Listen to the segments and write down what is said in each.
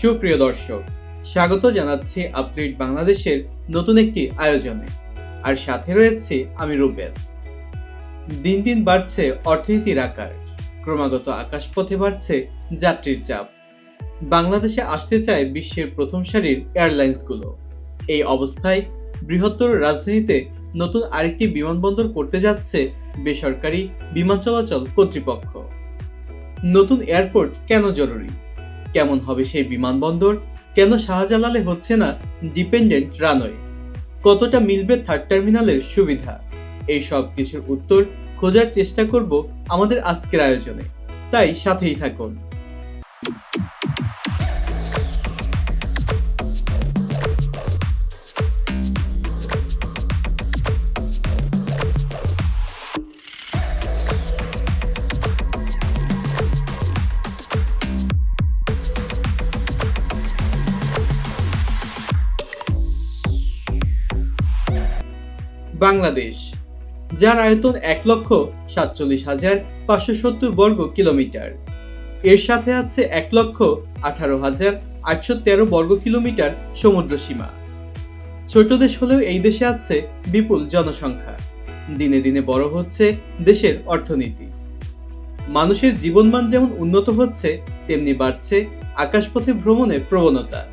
সুপ্রিয় দর্শক, স্বাগত জানাচ্ছি আপডেট বাংলাদেশের নতুন একটি আয়োজনে। আর সাথে রয়েছে আমি রুবেল। দিন দিন বাড়ছে অর্থনীতির আকার, ক্রমাগত আকাশপথে বাড়ছে যাত্রীর চাপ। বাংলাদেশে আসতে চায় বিশ্বের প্রথম সারির এয়ারলাইন্সগুলো। এই অবস্থায় বৃহত্তর রাজধানীতে নতুন আরেকটি বিমানবন্দর করতে যাচ্ছে বেসরকারি বিমান চলাচল কর্তৃপক্ষ। নতুন এয়ারপোর্ট কেন জরুরি? কেমন হবে সেই বিমানবন্দর? কেন শাহজালালে হচ্ছে না ডিপেন্ডেন্ট রানওয়ে? কতটা মিলবে থার্ড টার্মিনালের সুবিধা? এই সব কিছুর উত্তর খোঁজার চেষ্টা করব আমাদের আজকের আয়োজনে। তাই সাথেই থাকুন। বাংলাদেশ, যার আয়তন এক লক্ষ সাতচল্লিশ হাজার পাঁচশো সত্তর বর্গ কিলোমিটার। এর সাথে আছে এক লক্ষ আঠারো হাজার আটশো তেরো বর্গ কিলোমিটার সমুদ্র সীমা। ছোট দেশ হলেও এই দেশে আছে বিপুল জনসংখ্যা। দিনে দিনে বড় হচ্ছে দেশের অর্থনীতি। মানুষের জীবনমান যেমন উন্নত হচ্ছে, তেমনি বাড়ছে আকাশপথে ভ্রমণের প্রবণতা।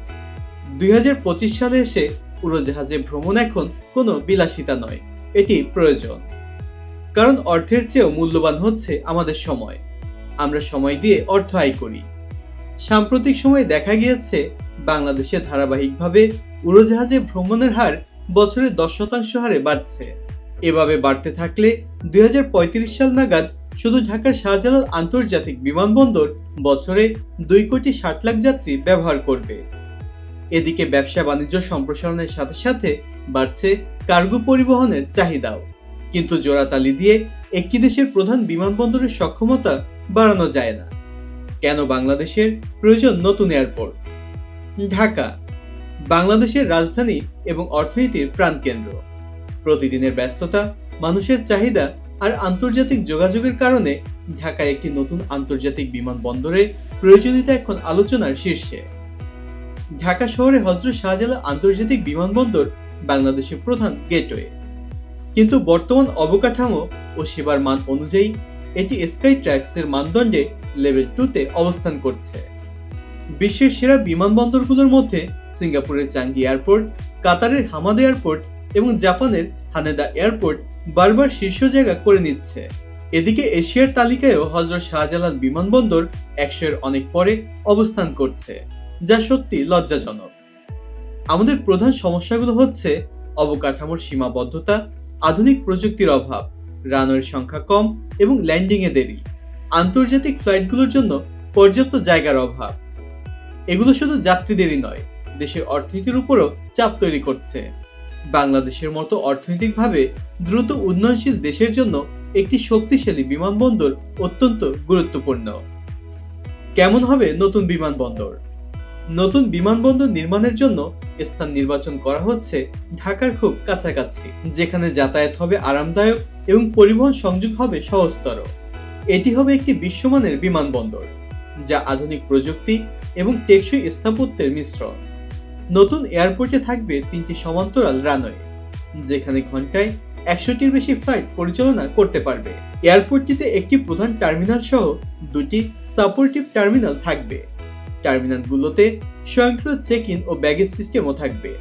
দুই হাজার পঁচিশ সালে এসে উড়োজাহাজে ভ্রমণ এখন কোনো বিলাসিতা নয়। এটি প্রয়োজন। কারণ অর্থের চেয়েও মূল্যবান হচ্ছে আমাদের সময়। আমরা সময় দিয়ে অর্থ আয় করি। সাম্প্রতিক সময়ে দেখা গিয়েছে, বাংলাদেশে ধারাবাহিকভাবে উড়োজাহাজে ভ্রমণের হার বছরে দশ শতাংশ হারে বাড়ছে। এভাবে বাড়তে থাকলে দুই হাজার পঁয়ত্রিশ সাল নাগাদ শুধু ঢাকার শাহজালাল আন্তর্জাতিক বিমানবন্দর বছরে দুই কোটি ষাট লাখ যাত্রী ব্যবহার করবে। এদিকে ব্যবসা বাণিজ্য সম্প্রসারণের সাথে সাথে বাড়ছে কার্গো পরিবহনের চাহিদাও। কিন্তু জোড়াতালি দিয়ে একটি দেশের প্রধান বিমানবন্দরের সক্ষমতা বাড়ানো যায় না। কেন বাংলাদেশের প্রয়োজন নতুন এয়ারপোর্ট? ঢাকা, বাংলাদেশের রাজধানী এবং অর্থনীতির প্রাণকেন্দ্র। প্রতিদিনের ব্যস্ততা, মানুষের চাহিদা আর আন্তর্জাতিক যোগাযোগের কারণে ঢাকায় একটি নতুন আন্তর্জাতিক বিমানবন্দরের প্রয়োজনীয়তা এখন আলোচনার শীর্ষে। ঢাকা শহরে হজরত শাহজালাল আন্তর্জাতিক বিমানবন্দর বাংলাদেশের প্রধান গেটওয়ে। কিন্তু বর্তমান অবকাঠামো ও সেবার মান অনুযায়ী এটি স্কাই ট্র্যাক্সের মানদণ্ডে লেভেল টুতে অবস্থান করছে। বিশ্বের সেরা বিমানবন্দরগুলোর মধ্যে সিঙ্গাপুরের চাঙ্গি এয়ারপোর্ট, কাতারের হামাদ এয়ারপোর্ট এবং জাপানের হানেদা এয়ারপোর্ট বারবার শীর্ষ জায়গা করে নিচ্ছে। এদিকে এশিয়ার তালিকায়ও হজরত শাহজালাল বিমানবন্দর একশোর অনেক পরে অবস্থান করছে। যা সত্যি লজ্জাজনক। আমাদের প্রধান সমস্যাগুলো হচ্ছে অবকাঠামোর সীমাবদ্ধতা, আধুনিক প্রযুক্তির অভাব, রানওয়ের সংখ্যা কম এবং ল্যান্ডিংয়ে দেরি, আন্তর্জাতিক ফ্লাইটগুলোর জন্য পর্যাপ্ত জায়গার অভাব। এগুলো শুধু যাত্রীদেরই নয়, দেশের অর্থনীতির উপরও চাপ তৈরি করছে। বাংলাদেশের মতো অর্থনৈতিকভাবে দ্রুত উন্নয়নশীল দেশের জন্য একটি শক্তিশালী বিমানবন্দর অত্যন্ত গুরুত্বপূর্ণ। কেমন হবে নতুন বিমানবন্দর? নতুন বিমানবন্দর নির্মাণের জন্য স্থান নির্বাচন করা হচ্ছে ঢাকার খুব কাছাকাছি, যেখানে যাতায়াত হবে আরামদায়ক এবং পরিবহন সংযোগ হবে সহজতর। এটি হবে একটি বিশ্বমানের বিমানবন্দর, যা আধুনিক প্রযুক্তি এবং টেকসই স্থাপত্যের মিশ্রণ। নতুন এয়ারপোর্টে থাকবে তিনটি সমান্তরাল রানওয়ে, যেখানে ঘন্টায় একশোটির বেশি ফ্লাইট পরিচালনা করতে পারবে। এয়ারপোর্টটিতে একটি প্রধান টার্মিনাল সহ দুটি সাপোর্টিভ টার্মিনাল থাকবে। টার্মিনালগুলোতে স্বয়ংক্রিয় চেক ইন ও ব্যাগেজ সিস্টেমও থাকবে।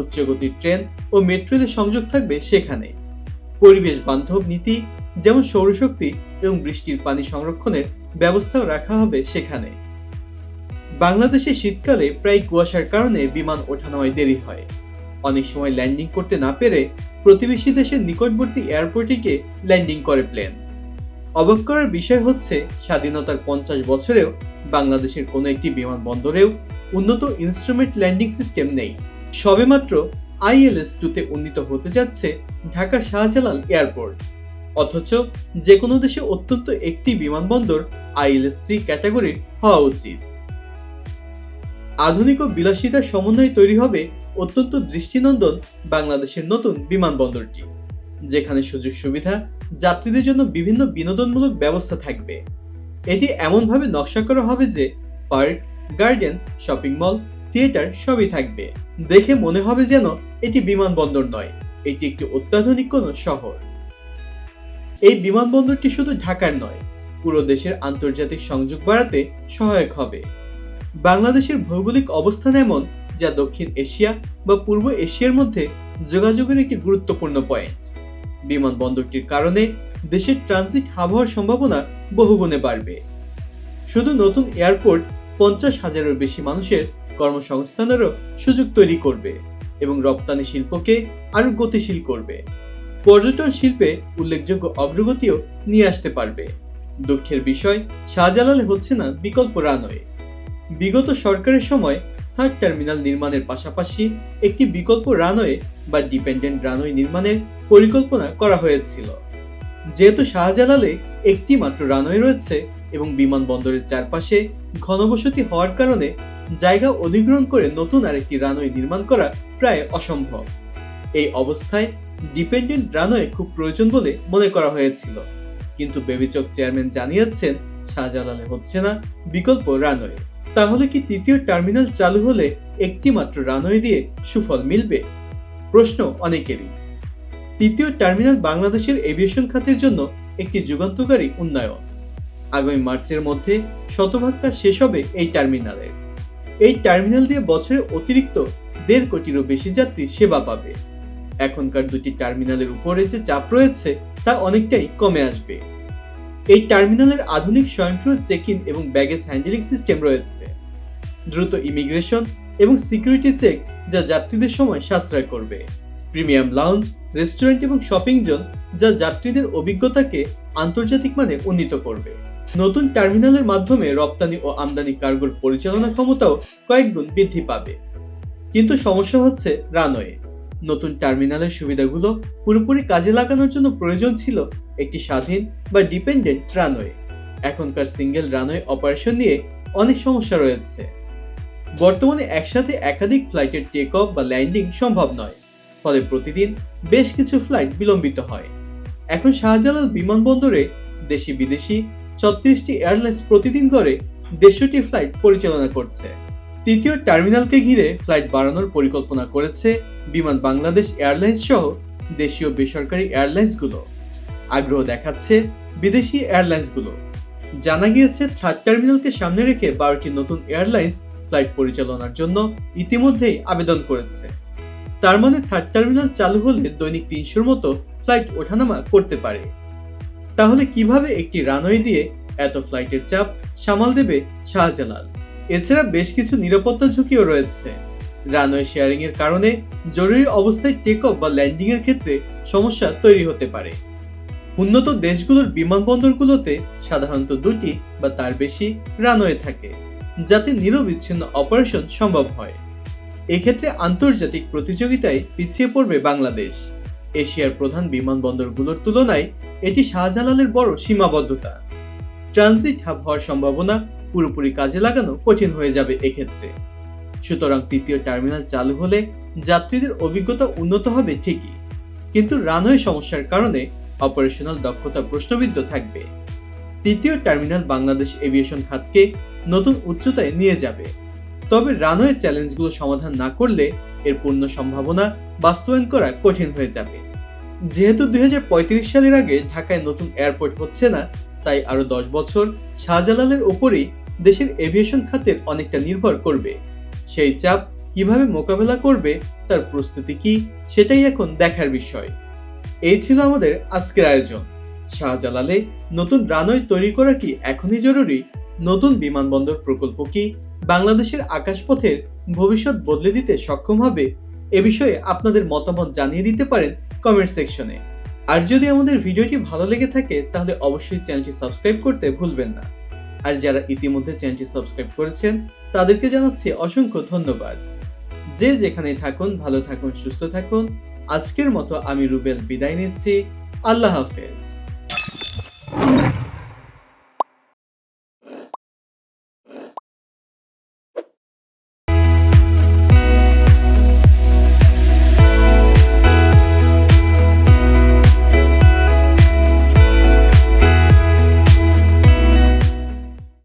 উচ্চগতির ট্রেন ও মেট্রো রেলের সংযোগ থাকবে সেখানে। পরিবেশ বান্ধব নীতি, যেমন সৌরশক্তি এবং বৃষ্টির পানি সংরক্ষণের ব্যবস্থাও রাখা হবে সেখানে। বাংলাদেশে শীতকালে প্রায় কুয়াশার কারণে বিমান ওঠানামায় দেরি হয়। অনেক সময় ল্যান্ডিং করতে না পেরে প্রতিবেশী দেশের নিকটবর্তী এয়ারপোর্টে ল্যান্ডিং করে প্লেন। অবাক করার বিষয় হচ্ছে, স্বাধীনতার পঞ্চাশ বছরেও বাংলাদেশের কোনো একটি বিমানবন্দরেও উন্নত ইনস্ট্রুমেন্ট ল্যান্ডিং সিস্টেম নেই। সবেমাত্র আইএলএস টুতে উন্নীত হতে যাচ্ছে ঢাকার শাহজালাল এয়ারপোর্ট। অথচ যে কোনো দেশে অত্যন্ত একটি বিমানবন্দর আইএলএস থ্রি ক্যাটাগরির হওয়া উচিত। আধুনিক ও বিলাসিতার সমন্বয়ে তৈরি হবে অত্যন্ত দৃষ্টিনন্দন বাংলাদেশের নতুন বিমানবন্দরটি। যেখানে সুযোগ সুবিধা যাত্রীদের জন্য বিভিন্ন বিনোদনমূলক ব্যবস্থা থাকবে। এটি এমনভাবে নকশা করা হবে যে park, garden, shopping mall, theatre সবই থাকবে। দেখে মনে হবে যেন এটি বিমানবন্দর নয়, এটি একটি অত্যাধুনিক কোনো শহর। এই বিমানবন্দরটি শুধু ঢাকার নয়, পুরো দেশের আন্তর্জাতিক সংযোগ বাড়াতে সহায়ক হবে। বাংলাদেশের ভৌগোলিক অবস্থান এমন যা দক্ষিণ এশিয়া বা পূর্ব এশিয়ার মধ্যে যোগাযোগের একটি গুরুত্বপূর্ণ পয়েন্ট। বিমানবন্দরটির কারণে দেশের ট্রানজিট হাব হওয়ার সম্ভাবনা বহুগুণে বাড়বে। শুধু নতুন এয়ারপোর্ট পঞ্চাশ হাজারের বেশি মানুষের কর্মসংস্থানেরও সুযোগ তৈরি করবে এবং রপ্তানি শিল্পকে আরও গতিশীল করবে। পর্যটন শিল্পে উল্লেখযোগ্য অগ্রগতিও নিয়ে আসতে পারবে। দুঃখের বিষয়, শাহজালালে হচ্ছে না বিকল্প রানওয়ে। বিগত সরকারের সময় থার্ড টার্মিনাল নির্মাণের পাশাপাশি একটি বিকল্প রানওয়ে বা ডিপেন্ডেন্ট রানওয়ে নির্মাণের পরিকল্পনা করা হয়েছিল। যেহেতু শাহজালালে একটি মাত্র রানওয়ে রয়েছে এবং বিমানবন্দরের চারপাশে ঘনবসতি হওয়ার কারণে জায়গা অধিগ্রহণ করে নতুন আরেকটি রানওয়ে নির্মাণ করা প্রায় অসম্ভব। এই অবস্থায় ডিপেন্ডেন্ট রানওয়ে খুব প্রয়োজন বলে মনে করা হয়েছিল। কিন্তু বেবিচক চেয়ারম্যান জানিয়েছেন, শাহজালালে হচ্ছে না বিকল্প রানওয়ে। তাহলে কি তৃতীয় টার্মিনাল চালু হলে একটি মাত্র রানওয়ে দিয়ে সুফল মিলবে? প্রশ্ন অনেকেরই। তৃতীয় টার্মিনাল বাংলাদেশের এভিয়েশন খাতের জন্য একটি যুগান্তকারী উন্নয়ন। আগামী মার্চের মধ্যে শতভাগ কাজ শেষ হবে এই টার্মিনালের এই টার্মিনাল দিয়ে বছরে অতিরিক্ত দেড় কোটিরও বেশি যাত্রী সেবা পাবে। এখনকার দুটি টার্মিনালের উপরে যে চাপ রয়েছে, তা অনেকটাই কমে আসবে। এই টার্মিনালের আধুনিক স্বয়ংক্রিয় চেক ইন এবং ব্যাগেজ হ্যান্ডেলিং সিস্টেম রয়েছে। দ্রুত ইমিগ্রেশন এবং সিকিউরিটি চেক যা যাত্রীদের সময় সাশ্রয় করবে। প্রিমিয়াম লাউঞ্জ রেস্টুরেন্ট এবং শপিং জোন যা যাত্রীদের অভিজ্ঞতাকে আন্তর্জাতিক মানে উন্নীত করবে। নতুন টার্মিনালের মাধ্যমে রপ্তানি ও আমদানি কার্গোর পরিচালনা ক্ষমতাও কয়েকগুণ বৃদ্ধি পাবে। কিন্তু সমস্যা হচ্ছে রানওয়ে। নতুন টার্মিনালের সুবিধাগুলো পুরোপুরি কাজে লাগানোর জন্য প্রয়োজন ছিল একটি স্বাধীন বা ডিপেন্ডেন্ট রানওয়ে। এখনকার সিঙ্গেল রানওয়ে অপারেশন নিয়ে অনেক সমস্যা রয়েছে। বর্তমানে একসাথে একাধিক ফ্লাইটের টেক অফ বা ল্যান্ডিং সম্ভব নয়। ফলে প্রতিদিন বেশ কিছু ফ্লাইট বিলম্বিত হয়। এখন শাহজালাল বিমানবন্দরে দেশি বিদেশি ছত্রিশটি এয়ারলাইন্স প্রতিদিন করে দেড়শোটি ফ্লাইট পরিচালনা করছে। তৃতীয় টার্মিনালকে ঘিরে ফ্লাইট বাড়ানোর পরিকল্পনা করেছে বিমান বাংলাদেশ এয়ারলাইন্স সহ দেশীয় বেসরকারি এয়ারলাইন্সগুলো আগ্রহ দেখাচ্ছে বিদেশি এয়ারলাইন্সগুলো জানা গিয়েছে থার্ড টার্মিনালকে সামনে রেখে বারোটি নতুন এয়ারলাইন্স ফ্লাইট পরিচালনার জন্য ইতিমধ্যেই আবেদন করেছে। তার মানে থার্ড টার্মিনাল চালু হলে দৈনিক তিনশোর মতো ফ্লাইট ওঠানামা করতে পারে। তাহলে কীভাবে একটি রানওয়ে দিয়ে এত ফ্লাইটের চাপ সামাল দেবে শাহজালাল? এছাড়া বেশ কিছু নিরাপত্তা ঝুঁকিও রয়েছে। রানওয়ে শেয়ারিং এর কারণে জরুরি অবস্থায় টেক অফ বা ল্যান্ডিং এর ক্ষেত্রে সমস্যা তৈরি হতে পারে। উন্নত দেশগুলোর বিমানবন্দরগুলোতে সাধারণত দুটি বা তার বেশি রানওয়ে থাকে, যাতে নিরবিচ্ছিন্ন অপারেশন সম্ভব হয়। এক্ষেত্রে আন্তর্জাতিক প্রতিযোগিতায় পিছিয়ে পড়বে বাংলাদেশ। এশিয়ার প্রধান বিমানবন্দরগুলোর তুলনায় এটি শাহজালালের বড় সীমাবদ্ধতা। ট্রানজিট হাব হওয়ার সম্ভাবনা পুরোপুরি কাজে লাগানো কঠিন হয়ে যাবে এক্ষেত্রে। সুতরাং তৃতীয় টার্মিনাল চালু হলে যাত্রীদের অভিজ্ঞতা উন্নত হবে ঠিকই। কিন্তু রানওয়ে সমস্যার কারণে অপারেশনাল দক্ষতা প্রশ্নবিদ্ধ থাকবে। তৃতীয় টার্মিনাল বাংলাদেশ এভিয়েশন খাতকে নতুন উচ্চতায় নিয়ে যাবে। তবে রানওয়ে চ্যালেঞ্জগুলো সমাধান না করলে এর পূর্ণ সম্ভাবনা বাস্তবায়ন করা কঠিন হয়ে যাবে। যেহেতু দুই পঁয়ত্রিশ সালের আগে ঢাকায় নতুন এয়ারপোর্ট হচ্ছে না, তাই আরও দশ বছর শাহজালালের ওপরেই দেশের এভিয়েশন খাতের অনেকটা নির্ভর করবে। সেই চাপ কীভাবে মোকাবেলা করবে, তার প্রস্তুতি কি, সেটাই এখন দেখার বিষয়। এই ছিল আমাদের আজকের আয়োজন। শাহজালালে নতুন রানওয়ে তৈরি করা কি এখনই জরুরি? নতুন বিমানবন্দর প্রকল্প কি বাংলাদেশের আকাশপথের ভবিষ্যৎ বদলে দিতে সক্ষম হবে এ বিষয়ে আপনাদের মতামত জানিয়ে দিতে পারেন কমেন্ট সেকশনে আর যদি আমাদের ভিডিওটি ভালো লেগে থাকে, তাহলে অবশ্যই চ্যানেলটি সাবস্ক্রাইব করতে ভুলবেন না। আর যারা ইতিমধ্যে চ্যানেলটি সাবস্ক্রাইব করেছেন, তাদেরকে জানাচ্ছি অসংখ্য ধন্যবাদ। যে যেখানেই থাকুন, ভালো থাকুন, সুস্থ থাকুন। আজকের মতো আমি রুবেল বিদায় নিচ্ছি। আল্লাহ হাফেজ।